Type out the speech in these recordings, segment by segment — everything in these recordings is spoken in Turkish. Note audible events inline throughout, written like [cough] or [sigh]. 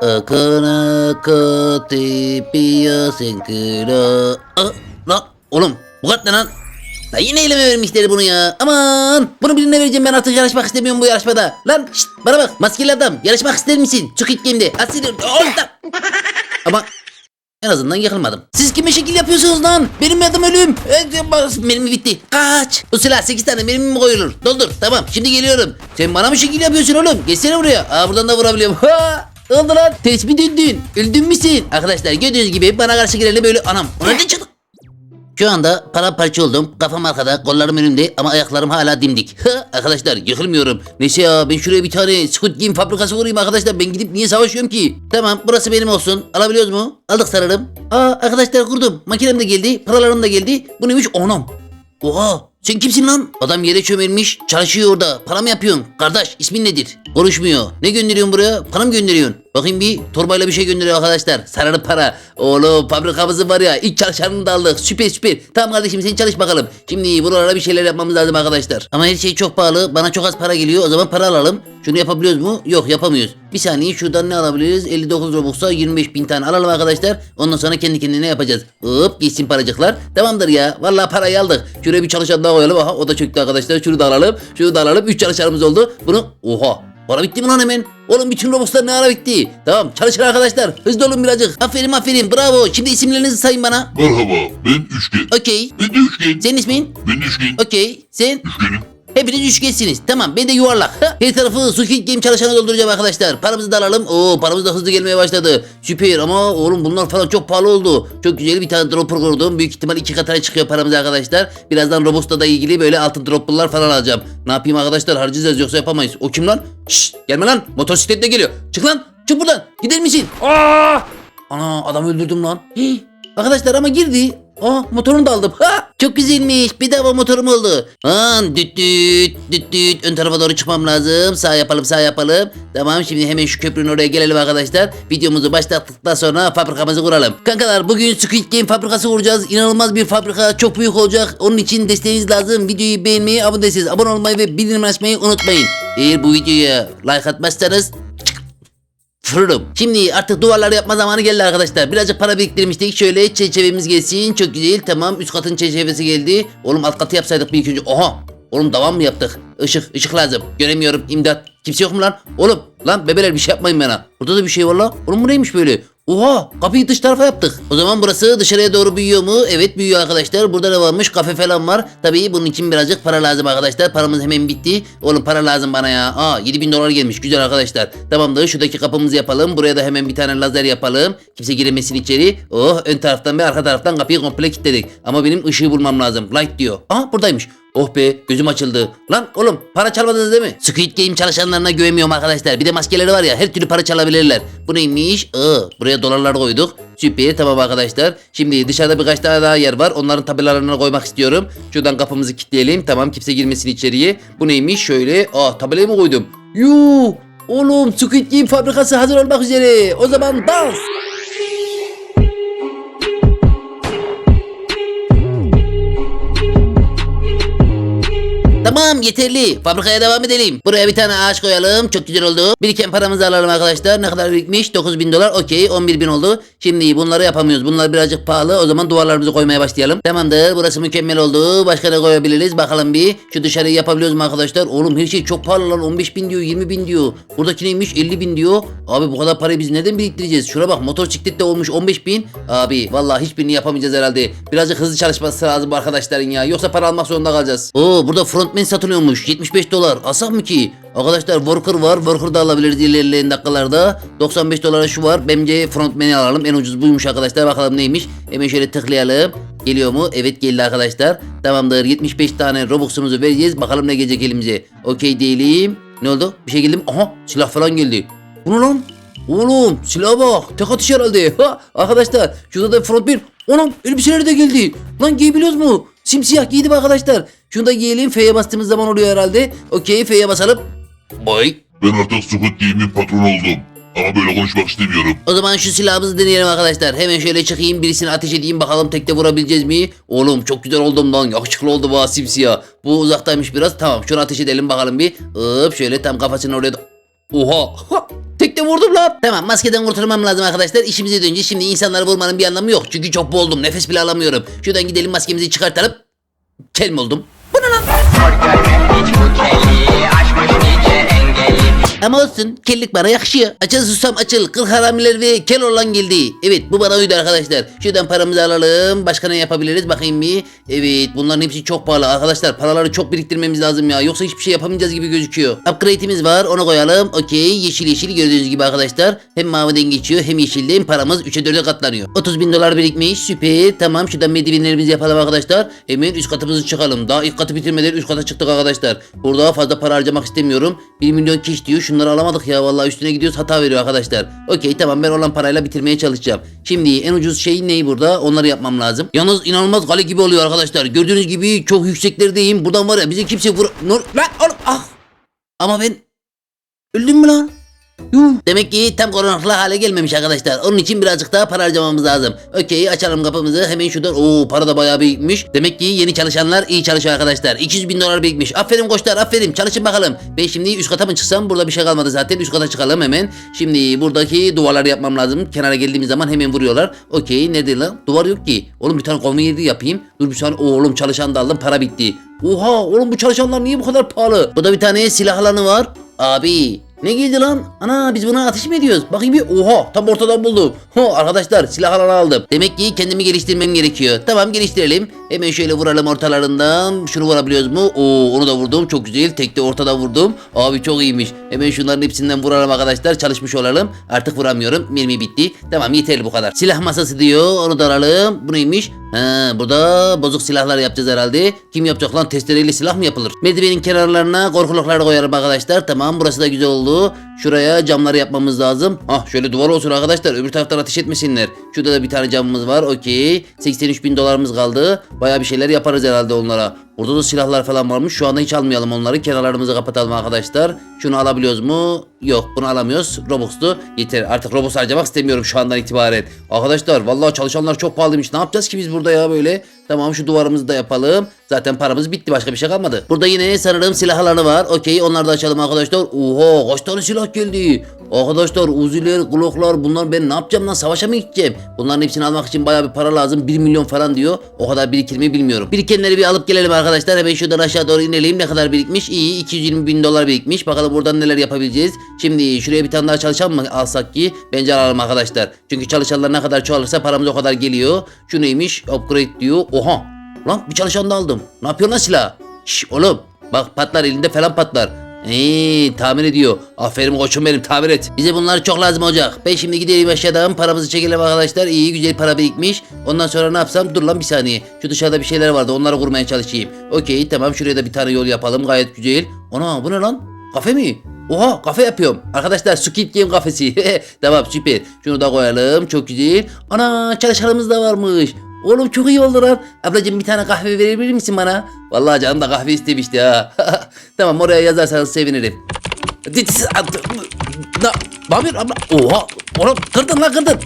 Akana katipiyasın kıra. Aa, lan oğlum bu kat ne lan? La yine eleme vermişler bunu ya. Aman bunu birine vereceğim ben artık yarışmak istemiyorum bu yarışmada. Lan şşt bana bak maskeli adam yarışmak ister misin? Squid Game'de. Asil. [laughs] Ama en azından yakılmadım. Siz kime şekil yapıyorsunuz lan? Benim adım ölüm. Mermi bitti. Kaç. Bu silah 8 tane mermi mi koyulur? Doldur. Tamam şimdi geliyorum. Sen bana mı şekil yapıyorsun oğlum? Geçsene buraya. Aa buradan da vurabiliyorum. [laughs] Ha! Ne oldu lan? Ters mi döndün? Öldün müsün? Arkadaşlar gördüğünüz gibi bana karşı geleni böyle anam. O nereden çıktı? Şu anda paramparça oldum. Kafam arkada, kollarım önümde ama ayaklarım hala dimdik. [laughs] Ha, arkadaşlar yıkılmıyorum. Neyse ya ben şuraya bir tane Squid Game fabrikası vurayım arkadaşlar. Ben gidip niye savaşıyorum ki? Tamam burası benim olsun. Alabiliyoruz mu? Aldık sanırım. Aa arkadaşlar kurdum. Makinem de geldi. Paralarım da geldi. Bu neymiş? Onam. Oha sen kimsin lan? Adam yere çömelmiş çalışıyor orada. Para mı yapıyorsun? Kardeş ismin nedir? Konuşmuyor. Ne gönderiyorsun buraya? Para mı gönderiyorsun? Bakayım bir torbayla bir şey gönderiyor arkadaşlar. Sararı para. Oğlum fabrikamızın var ya ilk çalışanını da aldık. Süper süper. Tamam kardeşim sen çalış bakalım. Şimdi buralara bir şeyler yapmamız lazım arkadaşlar. Ama her şey çok pahalı. Bana çok az para geliyor. O zaman para alalım. Şunu yapabiliyoruz mu? Yok yapamıyoruz. Bir saniye şuradan ne alabiliriz? 59 Robux'a 25 bin tane alalım arkadaşlar. Ondan sonra kendi kendine yapacağız. Hop geçsin paracıklar. Tamamdır ya. Vallahi parayı aldık. Şuraya bir çalışan daha koyalım. Aha o da çöktü arkadaşlar. Şunu da alalım. Şunu da alalım. 3 çalışanımız oldu. Bunu oha. Para bitti mi lan hemen? Oğlum bütün Robux'lar ne ara bitti? Tamam çalışın arkadaşlar. Hızlı olun birazcık. Aferin aferin bravo. Şimdi isimlerinizi sayın bana. Merhaba, ben Üçgen. Okey. Ben de Üçgen. Senin ismin? Ben Üçgen. Okey. Sen? Üçgenim. Hepiniz üçgensiniz. Tamam ben de yuvarlak. Ha, Her tarafı Squid Game çalışanı dolduracağım arkadaşlar. Paramızı da alalım. Oo paramız da hızlı gelmeye başladı. Süper ama oğlum bunlar falan çok pahalı oldu. Çok güzel bir tane dropper kurdum. Büyük ihtimal iki katına çıkıyor paramız arkadaşlar. Birazdan Robux'la da ilgili böyle altın dropperlar falan alacağım. Ne yapayım arkadaşlar harcayacağız yoksa yapamayız. O kim lan? Şşş gelme lan. Motosikletle geliyor. Çık lan. Çık buradan. Gider misin? Aa! Ana adam öldürdüm lan. Hii. Arkadaşlar ama girdi. Aa motorunu da aldım. Ha! Çok güzelmiş. Bedava motorum oldu. An düt düt düt düt. Ön tarafa doğru çıkmam lazım. Sağ yapalım sağ yapalım. Tamam şimdi hemen şu köprünün oraya gelelim arkadaşlar. Videomuzu başlattıktan sonra fabrikamızı kuralım. Kankalar bugün Squid Game fabrikası kuracağız. İnanılmaz bir fabrika. Çok büyük olacak. Onun için desteğiniz lazım. Videoyu beğenmeyi, abone değilseniz abone olmayı ve bildirim açmayı unutmayın. Eğer bu videoya like atmazsanız fırırım. Şimdi artık duvarları yapma zamanı geldi arkadaşlar. Birazcık para biriktirmiştik. Şöyle çerçevemiz gelsin. Çok güzel. Tamam üst katın çerçevesi geldi. Oğlum alt katı yapsaydık bir önce. Oha. Oğlum devam mı yaptık? Işık, ışık lazım. Göremiyorum. İmdat. Kimse yok mu lan? Oğlum lan bebeler bir şey yapmayın bana. Burada da bir şey var lan. Oğlum bu neymiş böyle? Oha kapıyı dış tarafa yaptık. O zaman burası dışarıya doğru büyüyor mu? Evet büyüyor arkadaşlar. Burada ne varmış? Kafe falan var. Tabii bunun için birazcık para lazım arkadaşlar. Paramız hemen bitti. Oğlum para lazım bana ya. Aa 7000 dolar gelmiş. Güzel arkadaşlar. Tamamdır. Şuradaki kapımızı yapalım. Buraya da hemen bir tane lazer yapalım. Kimse giremesin içeri. Oh ön taraftan ve arka taraftan kapıyı komple kilitledik. Ama benim ışığı bulmam lazım. Light diyor. Aha buradaymış. Oh be gözüm açıldı. Lan oğlum para çalmadınız değil mi? Squid Game çalışanlarına güvenmiyorum arkadaşlar. Bir de maskeleri var ya her türlü para çalabilirler. Bu neymiş? Aa, buraya dolarlar koyduk. Süper tamam arkadaşlar. Şimdi dışarıda birkaç tane daha yer var. Onların tabelalarını koymak istiyorum. Şuradan kapımızı kilitleyelim. Tamam kimse girmesin içeriye. Bu neymiş? Şöyle. Aa tabelayı mı koydum? Yuu. Oğlum Squid Game fabrikası hazır olmak üzere. O zaman dans. Tamam yeterli. Fabrikaya devam edelim. Buraya bir tane ağaç koyalım. Çok güzel oldu. Biriken paramızı alalım arkadaşlar. Ne kadar birikmiş? 9000 dolar. Okey. 11 bin oldu. Şimdi bunları yapamıyoruz. Bunlar birazcık pahalı. O zaman duvarlarımızı koymaya başlayalım. Tamamdır. Burası mükemmel oldu. Başka ne koyabiliriz? Bakalım bir. Şu dışarıyı yapabiliyoruz mu arkadaşlar? Oğlum her şey çok pahalı lan. 15 bin diyor. 20 bin diyor. Buradaki neymiş? 50 bin diyor. Abi bu kadar parayı biz neden biriktireceğiz? Şuna bak. Motosiklette olmuş 15 bin. Abi vallahi hiçbirini yapamayacağız herhalde. Birazcık hızlı çalışması lazım arkadaşların ya. Yoksa para almak zorunda kalacağız. Oo burada frontman satılıyormuş. 75 dolar. Alsak mı ki? Arkadaşlar worker var. Worker da alabiliriz ilerleyen dakikalarda. 95 dolara şu var. Bence frontman'i alalım. En ucuz buymuş arkadaşlar. Bakalım neymiş. Hemen şöyle tıklayalım. Geliyor mu? Evet geldi arkadaşlar. Tamamdır. 75 tane Robux'umuzu vereceğiz. Bakalım ne gelecek elimize. Okey değilim. Ne oldu? Bir şey geldi mi? Aha silah falan geldi. Bu lan? Oğlum silaha bak. Tek atış herhalde. [laughs] Ha, arkadaşlar şurada da front bir. Anam elbiseleri de geldi. Lan giyebiliyoruz mu? Simsiyah giydim arkadaşlar. Şunu da giyelim. F'ye bastığımız zaman oluyor herhalde. Okey F'ye basalım. Boy. Ben artık Squid Game'in patronu oldum. Ama böyle konuşmak istemiyorum. O zaman şu silahımızı deneyelim arkadaşlar. Hemen şöyle çıkayım birisini ateş edeyim bakalım tekte vurabileceğiz mi? Oğlum çok güzel oldum lan. Yakışıklı oldu bu simsiyah. Bu uzaktaymış biraz. Tamam şunu ateş edelim bakalım bir. Hop şöyle tam kafasını oraya... Oha. Ha, tek Tekte vurdum lan. Tamam maskeden kurtulmam lazım arkadaşlar. İşimize dönünce şimdi insanları vurmanın bir anlamı yok. Çünkü çok boğuldum. Nefes bile alamıyorum. Şuradan gidelim maskemizi çıkartalım. Kel mi oldum? Bu nice engeli Ama olsun kellik bana yakışıyor. Açıl susam açıl. Kıl haramiler ve kel olan geldi. Evet bu bana uydu arkadaşlar. Şuradan paramızı alalım. Başka ne yapabiliriz bakayım bir. Evet bunların hepsi çok pahalı arkadaşlar. Paraları çok biriktirmemiz lazım ya. Yoksa hiçbir şey yapamayacağız gibi gözüküyor. Upgrade'imiz var onu koyalım. Okey yeşil yeşil gördüğünüz gibi arkadaşlar. Hem maviden geçiyor hem yeşilden paramız 3'e 4'e katlanıyor. 30 bin dolar birikmiş süper. Tamam şuradan merdivenlerimizi yapalım arkadaşlar. Hemen üst katımızı çıkalım. Daha ilk katı bitirmeden üst kata çıktık arkadaşlar. Burada fazla para harcamak istemiyorum. 1 milyon kiş diyor. Şunları alamadık ya vallahi üstüne gidiyoruz hata veriyor arkadaşlar. Okey tamam ben olan parayla bitirmeye çalışacağım. Şimdi en ucuz şey neyi burada? Onları yapmam lazım. Yalnız inanılmaz kale gibi oluyor arkadaşlar. Gördüğünüz gibi çok yükseklerdeyim. Buradan var ya bizi kimse vur... Nur... Lan oğlum ah! Ama ben... Öldüm mü lan? Demek ki tam korunaklı hale gelmemiş arkadaşlar. Onun için birazcık daha para harcamamız lazım. Okey açalım kapımızı hemen şuradan. Oo para da bayağı birikmiş. Demek ki yeni çalışanlar iyi çalışıyor arkadaşlar. 200 bin dolar birikmiş. Aferin koçlar aferin çalışın bakalım. Ben şimdi üst kata mı çıksam burada bir şey kalmadı zaten. Üst kata çıkalım hemen. Şimdi buradaki duvarları yapmam lazım. Kenara geldiğimiz zaman hemen vuruyorlar. Okey nerede lan? Duvar yok ki. Oğlum bir tane konvoy yeri yapayım. Dur bir saniye. Oğlum çalışan da aldım para bitti. Oha oğlum bu çalışanlar niye bu kadar pahalı? Burada bir tane silah alanı var. Abi ne geldi lan? Ana biz buna ateş mi ediyoruz? Bakayım bir. Oha tam ortadan buldum. Ho arkadaşlar silah alanı aldım. Demek ki kendimi geliştirmem gerekiyor. Tamam geliştirelim. Hemen şöyle vuralım ortalarından. Şunu vurabiliyoruz mu? Oo onu da vurdum. Çok güzel. Tekte ortada vurdum. Abi çok iyiymiş. Hemen şunların hepsinden vuralım arkadaşlar. Çalışmış olalım. Artık vuramıyorum. Mermi bitti. Tamam yeterli bu kadar. Silah masası diyor. Onu da alalım. Bu neymiş? Ha, burada bozuk silahlar yapacağız herhalde. Kim yapacak lan? Testereyle silah mı yapılır? Merdivenin kenarlarına korkuluklar koyarım arkadaşlar. Tamam burası da güzel oldu. Şuraya camları yapmamız lazım. Ah şöyle duvar olsun arkadaşlar. Öbür taraftan ateş etmesinler. Şurada da bir tane camımız var. Okey. 83 bin dolarımız kaldı. Baya bir şeyler yaparız herhalde onlara. Burada da silahlar falan varmış. Şu anda hiç almayalım onları. Kenarlarımızı kapatalım arkadaşlar. Şunu alabiliyoruz mu? Yok bunu alamıyoruz. Robux'tu. Yeter. Artık Robux harcamak istemiyorum şu andan itibaren. Arkadaşlar vallahi çalışanlar çok pahalıymış. Ne yapacağız ki biz burada ya böyle? Tamam şu duvarımızı da yapalım. Zaten paramız bitti. Başka bir şey kalmadı. Burada yine sanırım silah alanı var. Okey onları da açalım arkadaşlar. Oha kaç tane silah geldi. Arkadaşlar uziler, gloklar bunlar ben ne yapacağım lan savaşa mı gideceğim? Bunların hepsini almak için bayağı bir para lazım. 1 milyon falan diyor. O kadar birikir mi bilmiyorum. Birikenleri bir alıp gelelim arkadaşlar. Hemen şuradan aşağı doğru inelim. Ne kadar birikmiş? İyi 220 bin dolar birikmiş. Bakalım buradan neler yapabileceğiz. Şimdi şuraya bir tane daha çalışan mı alsak ki? Bence alalım arkadaşlar. Çünkü çalışanlar ne kadar çoğalırsa paramız o kadar geliyor. Şu neymiş? Upgrade diyor. Oha. Lan bir çalışan da aldım. Ne yapıyorsun lan silah? Şş oğlum. Bak patlar elinde falan patlar. Eee tamir ediyor. Aferin koçum benim tamir et. Bize bunlar çok lazım olacak. Ben şimdi gidelim aşağıdan paramızı çekelim arkadaşlar. İyi güzel para birikmiş. Ondan sonra ne yapsam? Dur lan bir saniye. Şu dışarıda bir şeyler vardı onları kurmaya çalışayım. Okey tamam şuraya da bir tane yol yapalım gayet güzel. Ana bu ne lan? Kafe mi? Oha kafe yapıyorum. Arkadaşlar Squid Game kafesi. [laughs] tamam süper. Şunu da koyalım. Çok güzel. Ana çalışanımız da varmış. Oğlum çok iyi oldu lan. Ablacığım bir tane kahve verebilir misin bana? Vallahi canım da kahve istemişti ha. [laughs] tamam oraya yazarsanız sevinirim. Ne yapıyorsun abla? Oha! Oğlum kırdın lan kırdın.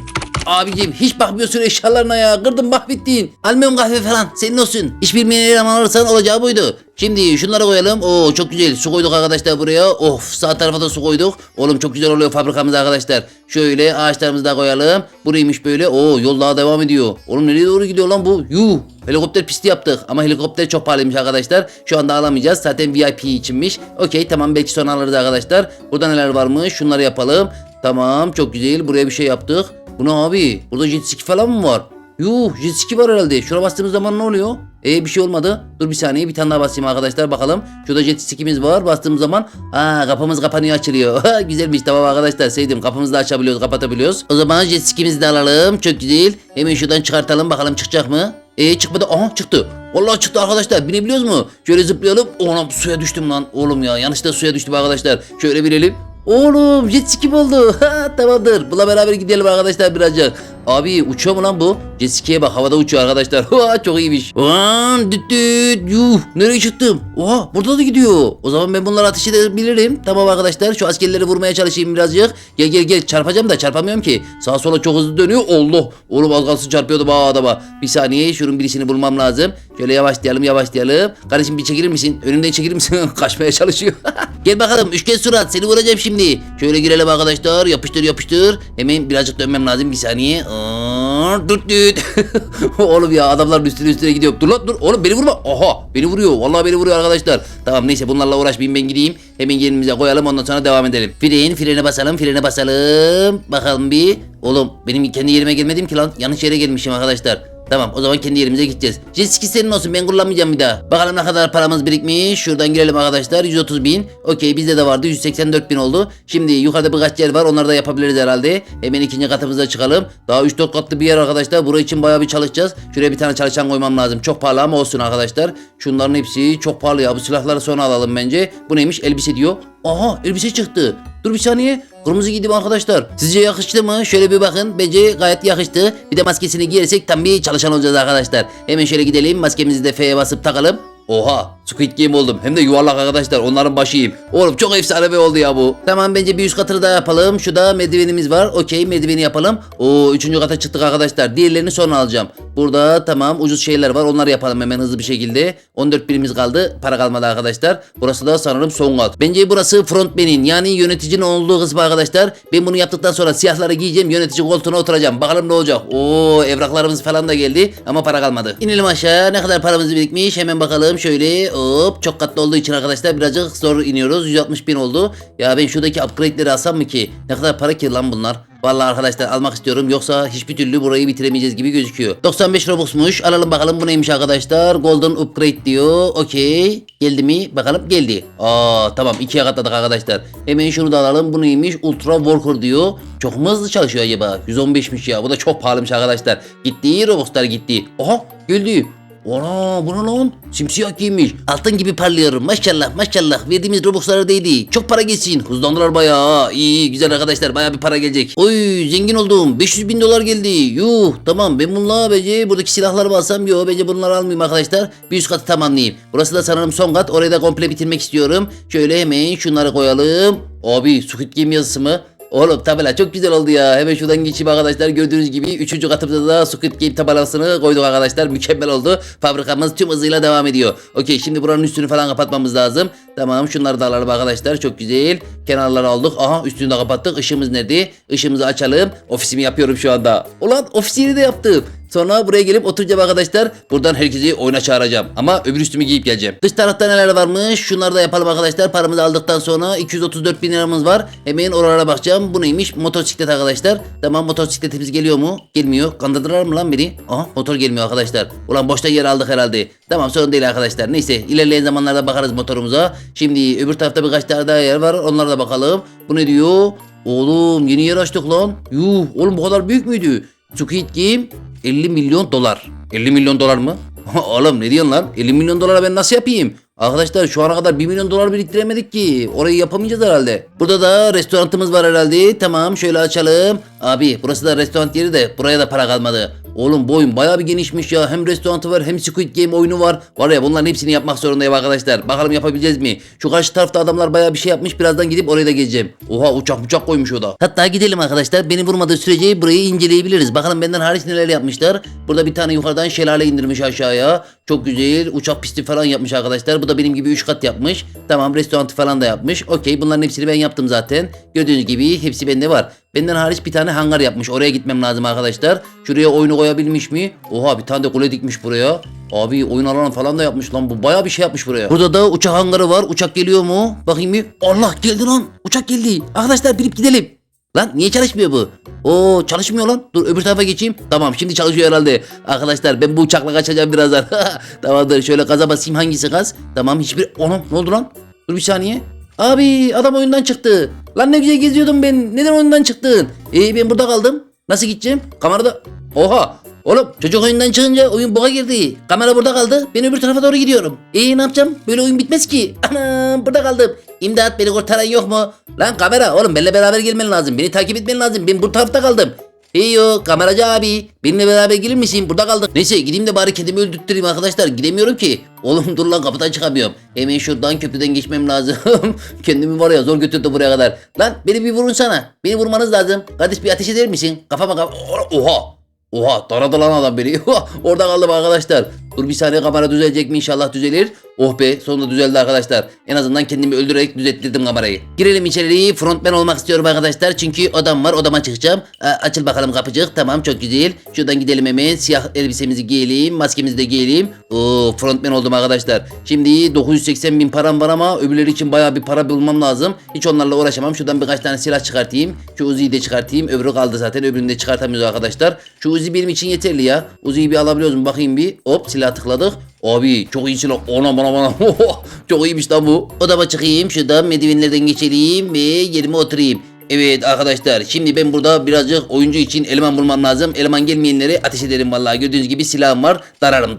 Abicim hiç bakmıyorsun eşyalarına ya. Kırdın mahvettin. Almıyorum kahve falan. Senin olsun. Hiç bilmeyen eleman alırsan olacağı buydu. Şimdi şunları koyalım. Oo çok güzel. Su koyduk arkadaşlar buraya. Of sağ tarafa da su koyduk. Oğlum çok güzel oluyor fabrikamız arkadaşlar. Şöyle ağaçlarımızı da koyalım. Buraymış böyle. Oo yol daha devam ediyor. Oğlum nereye doğru gidiyor lan bu? Yuh. Helikopter pisti yaptık ama helikopter çok pahalıymış arkadaşlar. Şu anda alamayacağız. Zaten VIP içinmiş. Okey tamam belki sonra alırız arkadaşlar. Burada neler varmış? Şunları yapalım. Tamam çok güzel. Buraya bir şey yaptık. Bu ne abi? Burada jet ski falan mı var? Yuh jet ski var herhalde. Şuna bastığımız zaman ne oluyor? E bir şey olmadı. Dur bir saniye bir tane daha basayım arkadaşlar bakalım. Şurada jet skimiz var. Bastığım zaman aa kapımız kapanıyor açılıyor. [laughs] Güzelmiş tamam arkadaşlar sevdim. Kapımızı da açabiliyoruz kapatabiliyoruz. O zaman jet skimizi de alalım. Çok güzel. Hemen şuradan çıkartalım bakalım çıkacak mı? E çıkmadı. Aha çıktı. Vallahi çıktı arkadaşlar. Binebiliyoruz mu? Şöyle zıplayalım. Oğlum suya düştüm lan. Oğlum ya yanlışlıkla suya düştüm arkadaşlar. Şöyle binelim. Oğlum jet ski. [laughs] Ha, tamamdır. Buna beraber gidelim arkadaşlar birazcık. Abi uçuyor mu lan bu? Jet ski'ye bak havada uçuyor arkadaşlar. [laughs] Oha çok iyiymiş. Lan düt düt yuh nereye çıktım? Oha burada da gidiyor. O zaman ben bunları ateş edebilirim. Tamam arkadaşlar şu askerleri vurmaya çalışayım birazcık. Gel gel gel çarpacağım da çarpamıyorum ki. Sağa sola çok hızlı dönüyor. Allah. Oğlum az kalsın çarpıyordu bu adama. Bir saniye şunun birisini bulmam lazım. Şöyle yavaşlayalım yavaşlayalım. Kardeşim bir çekilir misin? Önümden çekilir misin? [laughs] Kaçmaya çalışıyor. [laughs] gel bakalım üçgen surat seni vuracağım şimdi. Şöyle girelim arkadaşlar. Yapıştır yapıştır. Hemen birazcık dönmem lazım bir saniye. Aa, Düt [laughs] oğlum ya adamların üstüne üstüne gidiyor. Dur lan dur. Oğlum beni vurma. Oha beni vuruyor. Vallahi beni vuruyor arkadaşlar. Tamam neyse bunlarla uğraşmayayım ben gideyim. Hemen yerimize koyalım ondan sonra devam edelim. Fren frene basalım frene basalım. Bakalım bir. Oğlum benim kendi yerime gelmedim ki lan. Yanlış yere gelmişim arkadaşlar. Tamam o zaman kendi yerimize gideceğiz. Jet senin olsun ben kullanmayacağım bir daha. Bakalım ne kadar paramız birikmiş. Şuradan girelim arkadaşlar 130 bin. Okey bizde de vardı 184 bin oldu. Şimdi yukarıda birkaç yer var onları da yapabiliriz herhalde. Hemen ikinci katımıza çıkalım. Daha 3-4 katlı bir yer arkadaşlar. Burası için bayağı bir çalışacağız. Şuraya bir tane çalışan koymam lazım. Çok pahalı ama olsun arkadaşlar. Şunların hepsi çok pahalı ya. Bu silahları sonra alalım bence. Bu neymiş elbise diyor. Aha elbise çıktı. Dur bir saniye. Kırmızı giydim arkadaşlar. Sizce yakıştı mı? Şöyle bir bakın. Bence gayet yakıştı. Bir de maskesini giyersek tam bir çalışan olacağız arkadaşlar. Hemen şöyle gidelim. Maskemizi de F'ye basıp takalım. Oha Squid Game oldum. Hem de yuvarlak arkadaşlar. Onların başıyım. Oğlum çok efsane bir oldu ya bu. Tamam bence bir üst katını daha yapalım. Şurada merdivenimiz var. Okey merdiveni yapalım. Oo üçüncü kata çıktık arkadaşlar. Diğerlerini sonra alacağım. Burada tamam ucuz şeyler var. Onları yapalım hemen hızlı bir şekilde. 14 birimiz kaldı. Para kalmadı arkadaşlar. Burası da sanırım son kat. Bence burası frontman'in yani yöneticinin olduğu kısmı arkadaşlar. Ben bunu yaptıktan sonra siyahları giyeceğim. Yönetici koltuğuna oturacağım. Bakalım ne olacak. Oo evraklarımız falan da geldi. Ama para kalmadı. İnelim aşağı. Ne kadar paramız birikmiş. Hemen bakalım. Şöyle hop çok katlı olduğu için arkadaşlar birazcık zor iniyoruz. 160 bin oldu. Ya ben şuradaki upgrade'leri alsam mı ki? Ne kadar para ki lan bunlar? Vallahi arkadaşlar almak istiyorum yoksa hiçbir türlü burayı bitiremeyeceğiz gibi gözüküyor. 95 Robux'muş. Alalım bakalım bu neymiş arkadaşlar. Golden Upgrade diyor. Okey. Geldi mi? Bakalım geldi. Aa tamam ikiye katladık arkadaşlar. Hemen şunu da alalım. Bu neymiş? Ultra Worker diyor. Çok mu hızlı çalışıyor acaba? 115'miş ya. Bu da çok pahalıymış arkadaşlar. Gitti Robux'lar gitti. Aha geldi. Ana bu ne lan? Simsiyah giymiş. Altın gibi parlıyorum. Maşallah maşallah. Verdiğimiz Robux'lara değdi. Çok para geçsin. Hızlandılar bayağı. İyi güzel arkadaşlar. Bayağı bir para gelecek. Oy zengin oldum. 500 bin dolar geldi. Yuh tamam ben bununla bence buradaki silahları alsam yok. Bence bunları almayayım arkadaşlar. Bir üst katı tamamlayayım. Burası da sanırım son kat. Orayı da komple bitirmek istiyorum. Şöyle hemen şunları koyalım. Abi Squid Game yazısı mı? Oğlum tabela çok güzel oldu ya. Hemen şuradan geçeyim arkadaşlar. Gördüğünüz gibi 3. katımızda da Squid Game tabelasını koyduk arkadaşlar. Mükemmel oldu. Fabrikamız tüm hızıyla devam ediyor. Okey şimdi buranın üstünü falan kapatmamız lazım. Tamam şunları da alalım arkadaşlar. Çok güzel. Kenarları aldık. Aha üstünü de kapattık. Işığımız nerede? Işığımızı açalım. Ofisimi yapıyorum şu anda. Ulan ofis de yaptım. Sonra buraya gelip oturacağım arkadaşlar. Buradan herkesi oyuna çağıracağım. Ama öbür üstümü giyip geleceğim. Dış tarafta neler varmış? Şunları da yapalım arkadaşlar. Paramızı aldıktan sonra 234 bin liramız var. Hemen oralara bakacağım. Bu neymiş? Motosiklet arkadaşlar. Tamam motosikletimiz geliyor mu? Gelmiyor. Kandırdılar mı lan beni? Aha motor gelmiyor arkadaşlar. Ulan boşta yer aldık herhalde. Tamam sorun değil arkadaşlar. Neyse ilerleyen zamanlarda bakarız motorumuza. Şimdi öbür tarafta birkaç tane daha yer var. Onlara da bakalım. Bu ne diyor? Oğlum yeni yer açtık lan. Yuh oğlum bu kadar büyük müydü? Squid Game 50 milyon dolar. 50 milyon dolar mı? [laughs] Oğlum ne diyorsun lan? 50 milyon dolara ben nasıl yapayım? Arkadaşlar şu ana kadar 1 milyon dolar biriktiremedik ki. Orayı yapamayacağız herhalde. Burada da restoranımız var herhalde. Tamam şöyle açalım. Abi burası da restoran yeri de buraya da para kalmadı. Oğlum bu oyun bayağı bir genişmiş ya. Hem restoranı var hem Squid Game oyunu var. Var ya bunların hepsini yapmak zorundayım arkadaşlar. Bakalım yapabileceğiz mi? Şu karşı tarafta adamlar bayağı bir şey yapmış. Birazdan gidip oraya da gezeceğim. Oha uçak uçak koymuş o da. Hatta gidelim arkadaşlar. Beni vurmadığı sürece burayı inceleyebiliriz. Bakalım benden hariç neler yapmışlar. Burada bir tane yukarıdan şelale indirmiş aşağıya. Çok güzel. Uçak pisti falan yapmış arkadaşlar. Bu da benim gibi 3 kat yapmış. Tamam restoran falan da yapmış. Okey bunların hepsini ben yaptım zaten. Gördüğünüz gibi hepsi bende var. Benden hariç bir tane hangar yapmış. Oraya gitmem lazım arkadaşlar. Şuraya oyunu koyabilmiş mi? Oha bir tane de kule dikmiş buraya. Abi oyun alanı falan da yapmış lan. Bu baya bir şey yapmış buraya. Burada da uçak hangarı var. Uçak geliyor mu? Bakayım bir. Allah geldi lan. Uçak geldi. Arkadaşlar binip gidelim. Lan niye çalışmıyor bu? Oo çalışmıyor lan. Dur öbür tarafa geçeyim. Tamam şimdi çalışıyor herhalde. Arkadaşlar ben bu uçakla kaçacağım birazdan. [laughs] Tamamdır şöyle gaza basayım hangisi gaz? Tamam hiçbir... Onun ne oldu lan? Dur bir saniye. Abi adam oyundan çıktı. Lan ne güzel geziyordum ben. Neden oyundan çıktın? İyi ben burada kaldım. Nasıl gideceğim? Kamerada... Oha! Oğlum çocuk oyundan çıkınca oyun boğa girdi. Kamera burada kaldı. Ben öbür tarafa doğru gidiyorum. İyi ne yapacağım? Böyle oyun bitmez ki. [laughs] Anam burada kaldım. İmdat beni kurtaran yok mu? Lan kamera oğlum benimle beraber gelmen lazım. Beni takip etmen lazım. Ben bu tarafta kaldım. Heyo kameracı abi benimle beraber gelir misin? Burada kaldık. Neyse gideyim de bari kendimi öldürttüreyim arkadaşlar. Gidemiyorum ki. Oğlum dur lan kapıdan çıkamıyorum. Hemen şuradan köprüden geçmem lazım. [laughs] Kendimi var ya zor götürdü buraya kadar. Lan beni bir vurun sana. Beni vurmanız lazım. Kardeş bir ateş eder misin? Kafama kaf... Oha. Oha taradı lan adam beni. [laughs] Orada kaldım arkadaşlar. Dur bir saniye kamera düzelecek mi inşallah düzelir. Oh be sonunda düzeldi arkadaşlar. En azından kendimi öldürerek düzelttirdim kamerayı. Girelim içeriye frontman olmak istiyorum arkadaşlar. Çünkü odam var odama çıkacağım. Aa, açıl bakalım kapıcık tamam çok güzel. Şuradan gidelim hemen siyah elbisemizi giyelim. Maskemizi de giyelim. Oo frontman oldum arkadaşlar. Şimdi 980 bin param var ama öbürleri için baya bir para bulmam lazım. Hiç onlarla uğraşamam. Şuradan birkaç tane silah çıkartayım. Şu Uzi'yi de çıkartayım. Öbürü kaldı zaten. Öbürünü de çıkartamıyoruz arkadaşlar. Şu Uzi benim için yeterli ya. Uzi'yi bir alabiliyoruz mu? Bakayım bir. Hop silah tıkladık. Abi çok iyi silah. Ona bana bana. [laughs] çok iyiymiş lan bu. Odama çıkayım. Şuradan merdivenlerden geçelim ve yerime oturayım. Evet arkadaşlar şimdi ben burada birazcık oyuncu için eleman bulmam lazım. Eleman gelmeyenleri ateş ederim vallahi. Gördüğünüz gibi silahım var. Dararım.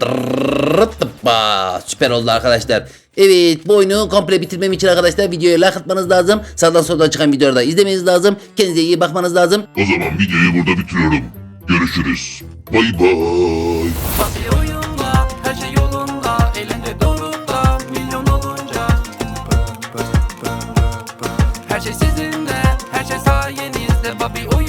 Tıppa. Süper oldu arkadaşlar. Evet bu oyunu komple bitirmem için arkadaşlar videoya like atmanız lazım. Sağdan soldan çıkan videoları da izlemeniz lazım. Kendinize iyi bakmanız lazım. O zaman videoyu burada bitiriyorum. Görüşürüz. Bay bay. Her şey